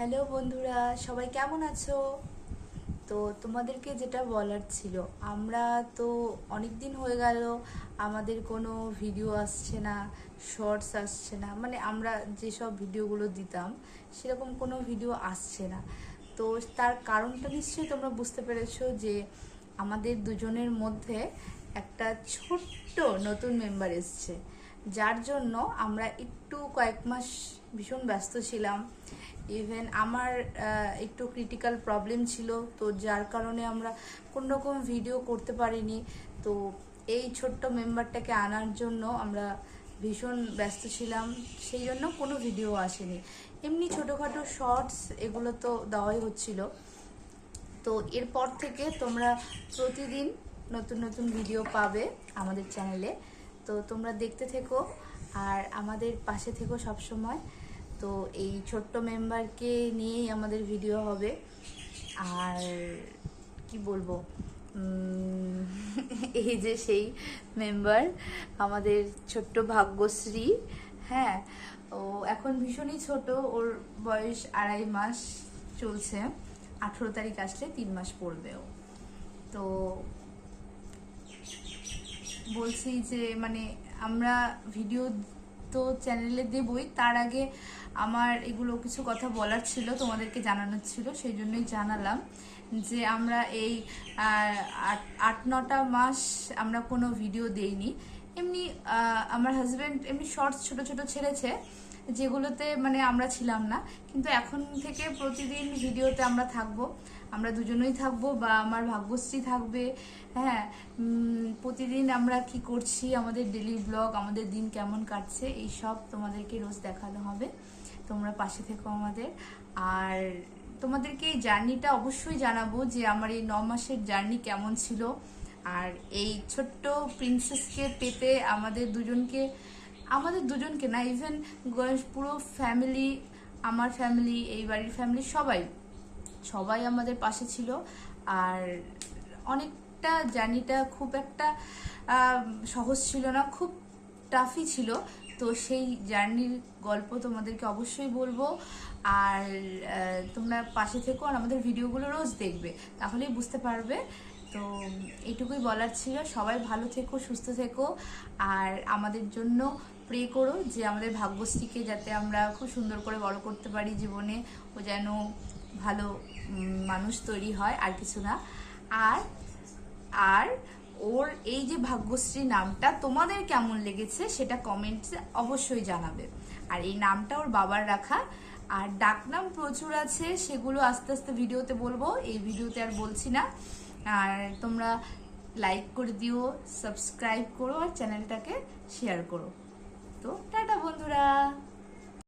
Hello বন্ধুরা, সবাই কেমন আছো? তো তোমাদেরকে যেটা বলার ছিল, আমরা তো অনেক দিন হয়ে গেল, আমাদের কোনো ভিডিও আসছে না শর্টস আসছে না মানে আমরা যেসব ভিডিওগুলো দিতাম, সেরকম কোনো ভিডিও আসছে না। তো তার কারণটা নিশ্চয়ই তোমরা বুঝতে পেরেছ যে, আমাদের দুজনের মধ্যে একটা ছোট্ট নতুন মেম্বার এসছে। যার জন্য আমরা একটু কয়েক মাস ভীষণ ব্যস্ত ছিলাম। ইভেন আমার একটু ক্রিটিক্যাল প্রবলেম ছিল, তো যার কারণে আমরা কোনো রকম ভিডিও করতে পারিনি। তো এই ছোট্ট মেম্বারটাকে আনার জন্য আমরা ভীষণ ব্যস্ত ছিলাম, সেই জন্য কোনো ভিডিও আসেনি। এমনি ছোটোখাটো শর্টস এগুলো তো দেওয়াই হচ্ছিল। তো এরপর থেকে তোমরা প্রতিদিন নতুন নতুন ভিডিও পাবে আমাদের চ্যানেলে তো তোমরা দেখতে থেকো আর আমাদের পাশে থেকো সব সময় তো এই ছোট্ট মেম্বারকে নিয়েই আমাদের ভিডিও হবে। আর কি বলব? এই যে সেই মেম্বার আমাদের ছোট্ট ভাগ্যশ্রী হ্যাঁ? ও এখন ভীষণই ছোট, ওর বয়স আড়াই মাস চলছে। আঠেরো তারিখ আসলে তিন মাস পড়বে ও। তো বলছি যে মানে আমরা ভিডিও তো চ্যানেলে দেবই। তার আগে আমার এগুলো কিছু কথা বলার ছিল, তোমাদেরকে জানানোর ছিল, সেই জন্যই জানালাম যে, আমরা এই আট নটা মাস আমরা কোনো ভিডিও দেইনি। এমনি আমার হাজব্যান্ড এমনি শর্টস ছোট ছোট ছেড়েছে, যেগুলোতে মানে আমরা ছিলাম না। কিন্তু এখন থেকে প্রতিদিন ভিডিওতে আমরা থাকব। আমরা দুজনেই থাকব বা আমার ভাগ্যশ্রী থাকবে। হ্যাঁ প্রতিদিন আমরা কি করছি, আমাদের ডেলি ব্লগ আমাদের দিন কেমন কাটছে, এই সব তোমাদেরকে রোজ দেখানো হবে। তোমরা পাশে থেকো আমাদের। আর তোমাদেরকে এই জার্নিটা অবশ্যই জানাব যে আমার এই ন মাসের জার্নি কেমন ছিল। আর এই ছোট্ট প্রিন্সেসকে পেতে আমাদের দুজনকে আমাদের দুজনকে না ইভেন পুরো ফ্যামিলি আমার ফ্যামিলি এই বাড়ির ফ্যামিলি সবাই সবাই আমাদের পাশে ছিল। আর অনেকটা জার্নিটা খুব একটা সহজ ছিল না, খুব টাফই ছিল। তো সেই জার্নির গল্প তোমাদেরকে অবশ্যই বলব। আর তোমরা পাশে থেকো আর আমাদের ভিডিওগুলো রোজ দেখবে, তাহলেই বুঝতে পারবে তো, এইটুকুই বলার ছিল। সবাই ভালো থেকো, সুস্থ থেকো। আর আমাদের জন্য প্রে করো যে আমাদের ভাগ্যশ্রীকে যাতে আমরা খুব সুন্দর করে বড় করতে পারি জীবনে, ও যেন ভালো মানুষ তৈরি হয়, আর কিছু না। আর আর ওর এই যে ভাগ্যশ্রী নামটা তোমাদের কেমন লেগেছে সেটা কমেন্টসে অবশ্যই জানাবে। আর এই নামটা ওর বাবার রাখা। আর ডাকনাম প্রচুর আছে, সেগুলো আস্তে আস্তে ভিডিওতে বলব। এই ভিডিওতে আর বলছি না। আর তোমরা লাইক করে দিও সাবস্ক্রাইব করো আর চ্যানেলটাকে শেয়ার করো। তো টাটা বন্ধুরা।